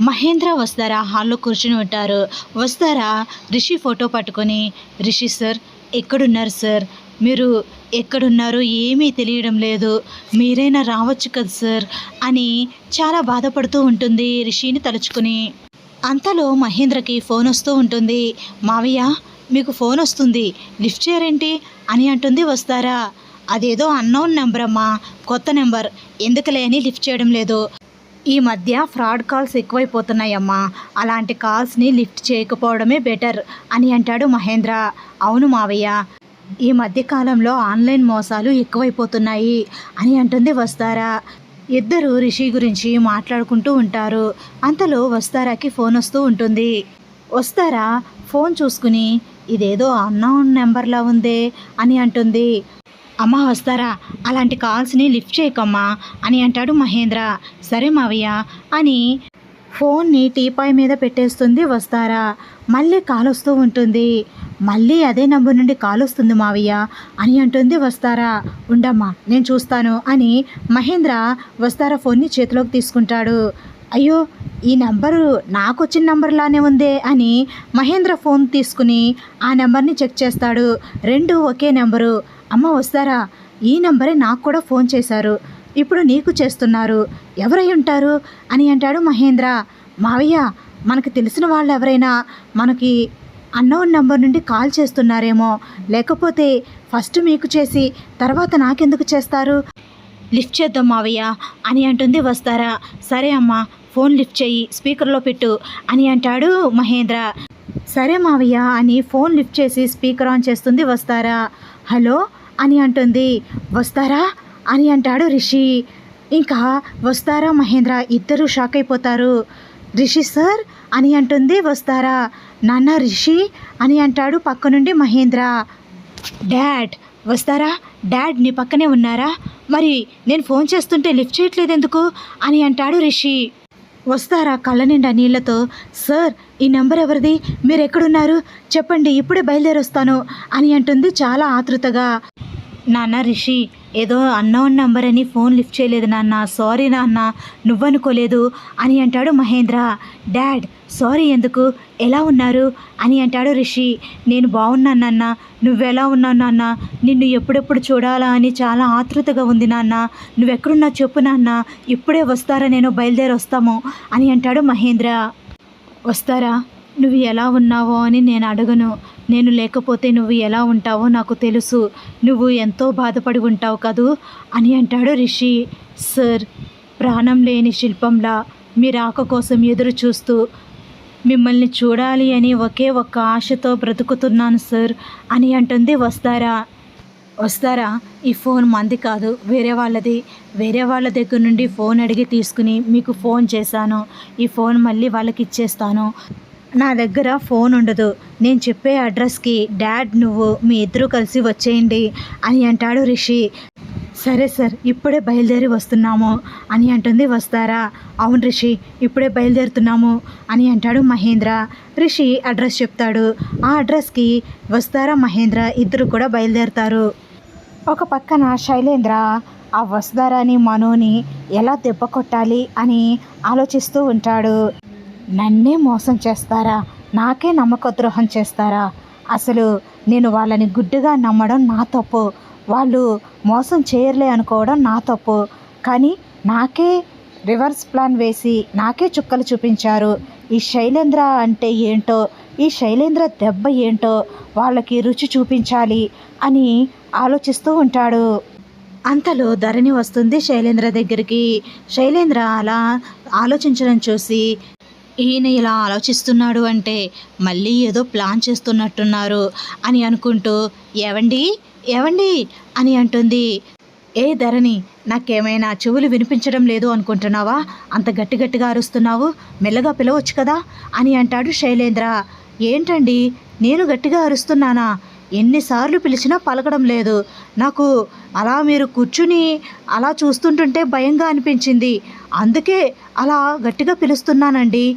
మహేంద్ర వస్తారా హాల్లో కూర్చుని ఉంటారు. వస్తారా? రిషి ఫోటో పట్టుకొని రిషి సార్ ఎక్కడున్నారు సార్? మీరు ఎక్కడున్నారో ఏమీ తెలియడం లేదు. మీరైనా రావచ్చు కదా సార్? అని చాలా బాధపడుతూ ఉంటుంది రిషిని తలుచుకుని. అంతలో మహేంద్రకి ఫోన్ వస్తూ ఉంటుంది. మావయ్య మీకు ఫోన్ వస్తుంది. లిఫ్ట్ చేయరేంటి? అని అంటుంది వస్తారా. అదేదో అన్నోన్ నెంబర్ అమ్మా కొత్త నెంబర్. ఎందుకులే అని లిఫ్ట్ చేయడం లేదు. ఈ మధ్య ఫ్రాడ్ కాల్స్ ఎక్కువైపోతున్నాయమ్మా. అలాంటి కాల్స్ని లిఫ్ట్ చేయకపోవడమే బెటర్ అని అంటాడు మహేంద్ర. అవును మావయ్య ఈ మధ్యకాలంలో ఆన్లైన్ మోసాలు ఎక్కువైపోతున్నాయి అని అంటుంది వస్తారా. ఇద్దరు రిషి గురించి మాట్లాడుకుంటూ ఉంటారు. అంతలో వస్తారాకి ఫోన్ వస్తూ ఉంటుంది. వస్తారా? ఫోన్ చూసుకుని ఇదేదో అన్నౌన్ నెంబర్లా ఉందే అని అంటుంది. అమ్మా వస్తారా? అలాంటి కాల్స్ని లిఫ్ట్ చేయకమ్మా అని అంటాడు మహేంద్ర. సరే మావయ్య అని ఫోన్ని టీపాయ్ మీద పెట్టేస్తుంది వస్తారా. మళ్ళీ కాల్ వస్తూ ఉంటుంది. మళ్ళీ అదే నంబర్ నుండి కాల్ వస్తుంది మావయ్య అని అంటుంది వస్తారా. ఉండమ్మా నేను చూస్తాను అని మహేంద్ర వస్తారా ఫోన్ని చేతిలోకి తీసుకుంటాడు. అయ్యో ఈ నెంబరు నాకు వచ్చిన నెంబర్లానే ఉందే అని మహేంద్ర ఫోన్ తీసుకుని ఆ నెంబర్ని చెక్ చేస్తాడు. రెండు ఒకే నెంబరు. అమ్మ వస్తారా? ఈ నెంబరే నాకు కూడా ఫోన్ చేశారు. ఇప్పుడు నీకు చేస్తున్నారు. ఎవరై ఉంటారు? అని అంటాడు మహేంద్ర. మావయ్య మనకు తెలిసిన వాళ్ళు ఎవరైనా మనకి అన్నోన్ నెంబర్ నుండి కాల్ చేస్తున్నారేమో. లేకపోతే ఫస్ట్ మీకు చేసి తర్వాత నాకెందుకు చేస్తారు? లిఫ్ట్ చేద్దాం మావయ్య అని అంటుంది వస్తారా? సరే అమ్మా ఫోన్ లిఫ్ట్ చెయ్యి స్పీకర్లో పెట్టు అని అంటాడు మహేంద్ర. సరే మావయ్య అని ఫోన్ లిఫ్ట్ చేసి స్పీకర్ ఆన్ చేస్తుంది వస్తారా? హలో అని అంటుంది. వస్తారా? అని అంటాడు రిషి. ఇంకా వస్తారా మహేంద్ర? ఇద్దరు షాక్ అయిపోతారు. రిషి సార్ అని అంటుంది. వస్తారా? నాన్న రిషి అని అంటాడు పక్క నుండి మహేంద్ర. డాడ్ వస్తారా? డాడ్ నీ పక్కనే ఉన్నారా? మరి నేను ఫోన్ చేస్తుంటే లిఫ్ట్ చేయట్లేదు ఎందుకు అని అంటాడు రిషి. వస్తారా కళ్ళ నిండా నీళ్ళతో? సార్ ఈ నెంబర్ ఎవరిది? మీరు ఎక్కడున్నారు చెప్పండి ఇప్పుడే బయలుదేరొస్తాను అని అంటుంది చాలా ఆతృతగా. నాన్న రిషి ఏదో అన్నోన్ నంబర్ అని ఫోన్ లిఫ్ట్ చేయలేదు నాన్న సారీ నాన్న నువ్వనుకోలేదు అని అంటాడు మహేంద్ర. డాడ్ సారీ ఎందుకు? ఎలా ఉన్నారు? అని అంటాడు రిషి. నేను బాగున్నాను నాన్న. నువ్వెలా ఉన్నావు నాన్న? నిన్ను ఎప్పుడెప్పుడు చూడాలా అని చాలా ఆతృతగా ఉంది నాన్న. నువ్వెక్కడున్నా చెప్పు నాన్న. ఇప్పుడే వస్తారా నేను బయలుదేరి వస్తాము అని అంటాడు మహేంద్ర. వస్తారా? నువ్వు ఎలా ఉన్నావో అని నేను అడగను. నేను లేకపోతే నువ్వు ఎలా ఉంటావో నాకు తెలుసు. నువ్వు ఎంతో బాధపడి ఉంటావు కదూ? అని అంటాడు రిషి. సార్ ప్రాణం లేని శిల్పంలా మీ రాక కోసం ఎదురు చూస్తూ మిమ్మల్ని చూడాలి అని ఒకే ఒక్క ఆశతో బ్రతుకుతున్నాను సార్ అని అంటుంది వస్తారా. వస్తారా? ఈ ఫోన్ మంది కాదు వేరే వాళ్ళది. వేరే వాళ్ళ దగ్గర నుండి ఫోన్ అడిగి తీసుకుని మీకు ఫోన్ చేశాను. ఈ ఫోన్ మళ్ళీ వాళ్ళకి ఇచ్చేస్తాను. నా దగ్గర ఫోన్ ఉండదు. నేను చెప్పే అడ్రస్కి డాడ్ నువ్వు మీ ఇద్దరు కలిసి వచ్చేయండి అని అంటాడు రిషి. సరే సార్ ఇప్పుడే బయలుదేరి వస్తున్నాము అని అంటుంది వస్తారా. అవును రిషి ఇప్పుడే బయలుదేరుతున్నాము అని అంటాడు మహేంద్ర. రిషి అడ్రస్ చెప్తాడు. ఆ అడ్రస్కి వస్తారా మహేంద్ర ఇద్దరు కూడా బయలుదేరుతారు ఒక పక్కన శైలేంద్ర ఆ వస్తారాని మనోని ఎలా దెబ్బ కొట్టాలి అని ఆలోచిస్తూ ఉంటాడు. నన్నే మోసం చేస్తారా? నాకే నమ్మక ద్రోహం చేస్తారా? అసలు నేను వాళ్ళని గుడ్డుగా నమ్మడం నా తప్పు. వాళ్ళు మోసం చేయర్లే అనుకోవడం నా తప్పు. కానీ నాకే రివర్స్ ప్లాన్ వేసి నాకే చుక్కలు చూపించారు. ఈ శైలేంద్ర అంటే ఏంటో ఈ శైలేంద్ర దెబ్బ ఏంటో వాళ్ళకి రుచి చూపించాలి అని ఆలోచిస్తూ ఉంటాడు. అంతలో ధరణి వస్తుంది శైలేంద్ర దగ్గరికి. శైలేంద్ర అలా ఆలోచించడం చూసి ఈయన ఇలా ఆలోచిస్తున్నాడు అంటే మళ్ళీ ఏదో ప్లాన్ చేస్తున్నట్టున్నారు అని అనుకుంటూ ఏవండి? ఏవండి? అని అంటుంది. ఏ ధరణి నాకేమైనా చెవులు వినిపించడం లేదు అనుకుంటున్నావా? అంత గట్టి గట్టిగా అరుస్తున్నావు? మెల్లగా పిలవచ్చు కదా? అని అంటాడు శైలేంద్ర. ఏంటండి? నేను గట్టిగా అరుస్తున్నానా? ఎన్నిసార్లు పిలిచినా పలకడం లేదు. నాకు అలా మీరు కూర్చుని అలా చూస్తుంటుంటే భయంగా అనిపించింది. అందుకే అలా గట్టిగా పిలుస్తున్నానండి.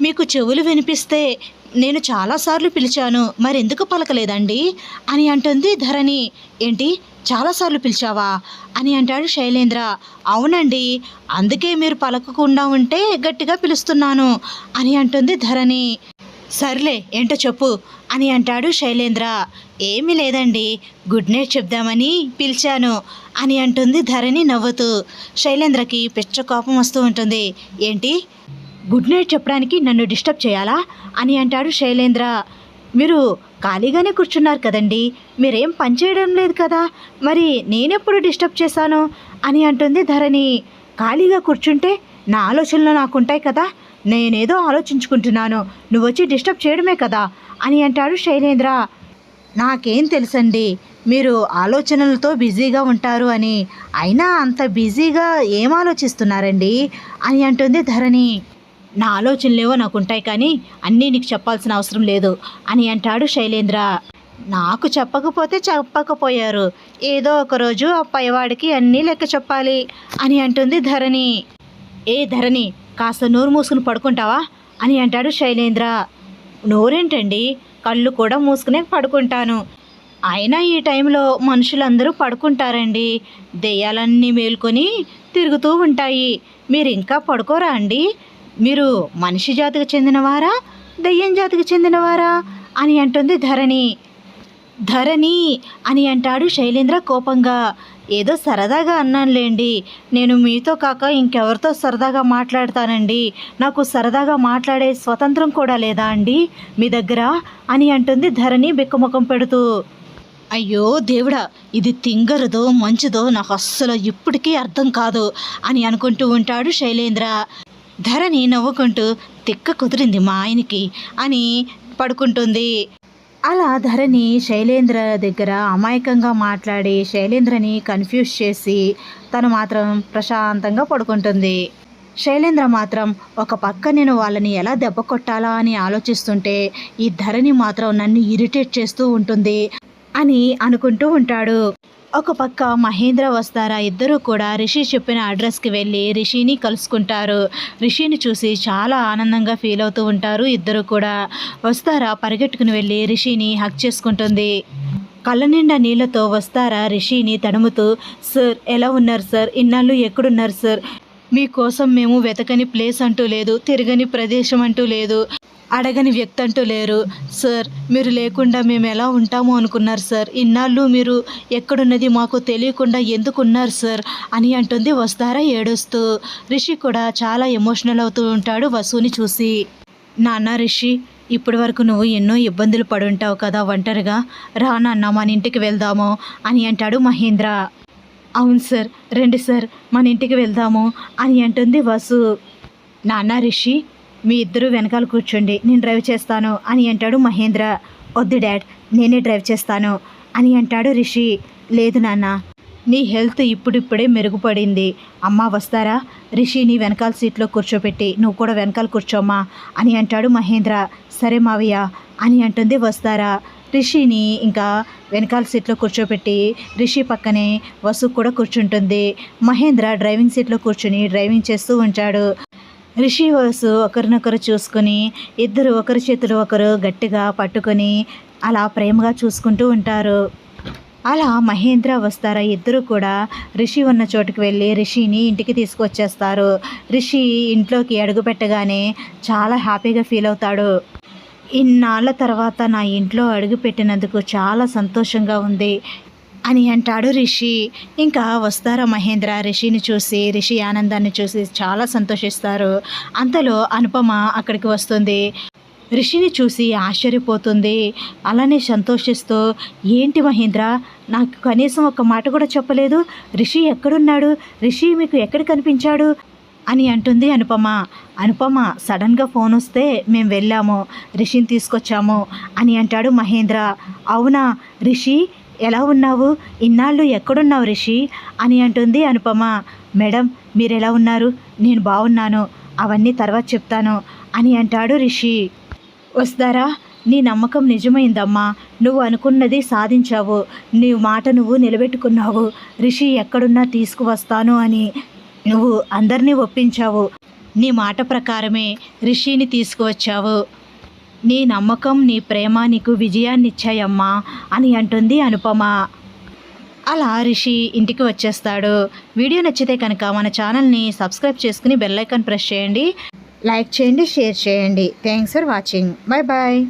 మీకు చెవులు వినిపిస్తే నేను చాలాసార్లు పిలిచాను మరెందుకు పలకలేదండి? అని అంటుంది ధరణి. ఏంటి? చాలాసార్లు పిలిచావా? అని అంటాడు శైలేంద్ర. అవునండి. అందుకే మీరు పలకకుండా ఉంటే గట్టిగా పిలుస్తున్నాను అని అంటుంది ధరణి. సర్లే ఏంటో చెప్పు అని అంటాడు శైలేంద్ర. ఏమీ లేదండి గుడ్ నైట్ చెప్దామని పిలిచాను అని అంటుంది ధరణి నవ్వుతూ. శైలేంద్రకి పిచ్చ కోపం వస్తూ ఉంటుంది. ఏంటి? గుడ్ నైట్ చెప్పడానికి నన్ను డిస్టర్బ్ చేయాలా అని అంటాడు శైలేంద్ర. మీరు ఖాళీగానే కూర్చున్నారు కదండి మీరేం పని చేయడం లేదు కదా మరి నేనెప్పుడు డిస్టర్బ్ చేశాను అని అంటుంది ధరణి. ఖాళీగా కూర్చుంటే నా ఆలోచనలు నాకుంటాయి కదా నేనేదో ఆలోచించుకుంటున్నాను. నువ్వు వచ్చి డిస్టర్బ్ చేయడమే కదా అని అంటాడు శైలేంద్ర. నాకేం తెలుసండి మీరు ఆలోచనలతో బిజీగా ఉంటారు అని. అయినా అంత బిజీగా ఏం ఆలోచిస్తున్నారండి? అని అంటుంది ధరణి. నా ఆలోచనలేవో నాకు ఉంటాయి కానీ అన్నీ నీకు చెప్పాల్సిన అవసరం లేదు అని అంటాడు శైలేంద్ర. నాకు చెప్పకపోతే చెప్పకపోయారు. ఏదో ఒకరోజు ఆ పైవాడికి అన్నీ లెక్క చెప్పాలి అని అంటుంది ధరణి. ఏ ధరణి కాస్త నోరు మూసుకుని పడుకుంటావా? అని అంటాడు శైలేంద్ర. నోరేంటండి? కళ్ళు కూడా మూసుకునే పడుకుంటాను. అయినా ఈ టైంలో మనుషులందరూ పడుకుంటారండి. దెయ్యాలన్నీ మేల్కొని తిరుగుతూ ఉంటాయి. మీరు ఇంకా పడుకోరా అండి? మీరు మనిషి జాతికి చెందినవారా? దెయ్యం జాతికి చెందినవారా? అని అంటుంది ధరణి. ధరణి అని అంటాడు శైలేంద్ర కోపంగా. ఏదో సరదాగా అన్నానులేండి. నేను మీతో కాక ఇంకెవరితో సరదాగా మాట్లాడతానండి. నాకు సరదాగా మాట్లాడే స్వతంత్రం కూడా లేదా అండి? మీ దగ్గర? అని అంటుంది ధరణి బిక్కుముఖం పెడుతూ. అయ్యో దేవుడా ఇది తింగరదో మంచిదో నాకు అస్సలు ఇప్పటికీ అర్థం కాదు అని అనుకుంటూ ఉంటాడు శైలేంద్ర. ధరణి నవ్వుకుంటూ తిక్క కుదిరింది మా ఆయనకి అని పడుకుంటుంది. అలా ధరణి శైలేంద్ర దగ్గర అమాయకంగా మాట్లాడి శైలేంద్రని కన్ఫ్యూజ్ చేసి తను మాత్రం ప్రశాంతంగా పడుకుంటుంది. శైలేంద్ర మాత్రం ఒక పక్క నేను వాళ్ళని ఎలా దెబ్బ కొట్టాలా అని ఆలోచిస్తుంటే ఈ ధరణి మాత్రం నన్ను ఇరిటేట్ చేస్తూ ఉంటుంది అని అనుకుంటూ ఉంటాడు. ఒక పక్క మహేంద్ర వస్తారా ఇద్దరూ కూడా రిషి చెప్పిన అడ్రస్కి వెళ్ళి రిషిని కలుసుకుంటారు. రిషిని చూసి చాలా ఆనందంగా ఫీల్ అవుతూ ఉంటారు ఇద్దరు కూడా. వస్తారా పరిగెట్టుకుని వెళ్ళి రిషిని హక్ చేసుకుంటుంది. కళ్ళ నిండా నీళ్ళతో వస్తారా రిషిని తడుముతూ సార్ ఎలా ఉన్నారు సార్? ఇన్నాళ్ళు ఎక్కడున్నారు సార్? మీకోసం మేము వెతకని ప్లేస్ అంటూ లేదు తిరగని ప్రదేశం అంటూ లేదు. అడగని వ్యక్తి అంటూ లేరు. సార్ మీరు లేకుండా మేము ఎలా ఉంటామో అనుకున్నారు సార్. ఇన్నాళ్ళు మీరు ఎక్కడున్నది మాకు తెలియకుండా ఎందుకు ఉన్నారు సార్ అని అంటుంది వస్తారా ఏడుస్తూ. రిషి కూడా చాలా ఎమోషనల్ అవుతూ ఉంటాడు వసుని చూసి. నాన్న రిషి ఇప్పటి వరకు నువ్వు ఎన్నో ఇబ్బందులు పడుంటావు కదా ఒంటరిగా. రా నాన్న మన ఇంటికి వెళ్దాము అని అంటాడు మహేంద్ర. అవును సార్ రండి సార్ మన ఇంటికి వెళ్దాము అని అంటుంది వసు. నాన్న రిషి మీ ఇద్దరు వెనకాల కూర్చోండి నేను డ్రైవ్ చేస్తాను అని అంటాడు మహేంద్ర. వద్దు డాడ్ నేనే డ్రైవ్ చేస్తాను అని అంటాడు రిషి. లేదు నాన్న నీ హెల్త్ ఇప్పుడిప్పుడే మెరుగుపడింది. అమ్మ వస్తారా? రిషిని వెనకాల సీట్లో కూర్చోపెట్టి నువ్వు కూడా వెనకాల కూర్చోమ్మా అని అంటాడు మహేంద్ర. సరే మావయ్య అని అంటుంది వస్తారా. రిషిని ఇంకా వెనకాల సీట్లో కూర్చోబెట్టి రిషి పక్కనే వసు కూడా కూర్చుంటుంది. మహేంద్ర డ్రైవింగ్ సీట్లో కూర్చుని డ్రైవింగ్ చేస్తూ ఉంటాడు. రిషి వసు ఒకరినొకరు చూసుకుని ఇద్దరు ఒకరి చేతులు ఒకరు గట్టిగా పట్టుకొని అలా ప్రేమగా చూసుకుంటూ ఉంటారు. అలా మహేంద్ర వస్తారా? ఇద్దరు కూడా రిషి ఉన్న చోటుకి వెళ్ళి రిషిని ఇంటికి తీసుకొచ్చేస్తారు. రిషి ఇంట్లోకి అడుగు పెట్టగానే చాలా హ్యాపీగా ఫీల్ అవుతాడు. ఇన్నాళ్ళ తర్వాత నా ఇంట్లో అడుగు పెట్టినందుకు చాలా సంతోషంగా ఉంది. అని అంటాడు రిషి. ఇంకా వస్తారా మహేంద్ర? రిషిని చూసి రిషి ఆనందాన్ని చూసి చాలా సంతోషిస్తారు. అంతలో అనుపమ అక్కడికి వస్తుంది. రిషిని చూసి ఆశ్చర్యపోతుంది. అలానే సంతోషిస్తూ ఏంటి మహేంద్ర? నాకు కనీసం ఒక మాట కూడా చెప్పలేదు. రిషి ఎక్కడున్నాడు? రిషి మీకు ఎక్కడ కనిపించాడు? అని అంటుంది అనుపమ. అనుపమ సడన్గా ఫోన్ వస్తే మేము వెళ్ళాము. రిషిని తీసుకొచ్చాము అని అంటాడు మహేంద్ర. అవునా? రిషి ఎలా ఉన్నావు? ఇన్నాళ్ళు ఎక్కడున్నావు రిషి? అని అంటుంది అనుపమ. మేడం మీరు ఎలా ఉన్నారు? నేను బాగున్నాను అవన్నీ తర్వాత చెప్తాను అని అంటాడు రిషి. వస్తారా? నీ నమ్మకం నిజమైందమ్మా. నువ్వు అనుకున్నది సాధించావు. నీ మాట నువ్వు నిలబెట్టుకున్నావు. రిషి ఎక్కడున్నా తీసుకువస్తాను అని నువ్వు అందరినీ ఒప్పించావు. నీ మాట ప్రకారమే రిషిని తీసుకువచ్చావు. నీ నమ్మకం నీ ప్రేమ నీకు విజయాన్నిచ్చాయమ్మా అని అంటుంది అనుపమ. అలా రిషి ఇంటికి వచ్చేస్తాడు. వీడియో నచ్చితే కనుక మన ఛానల్ని సబ్స్క్రైబ్ చేసుకుని బెల్లైకాన్ ప్రెస్ చేయండి. లైక్ చేయండి షేర్ చేయండి. Thanks for watching. Bye bye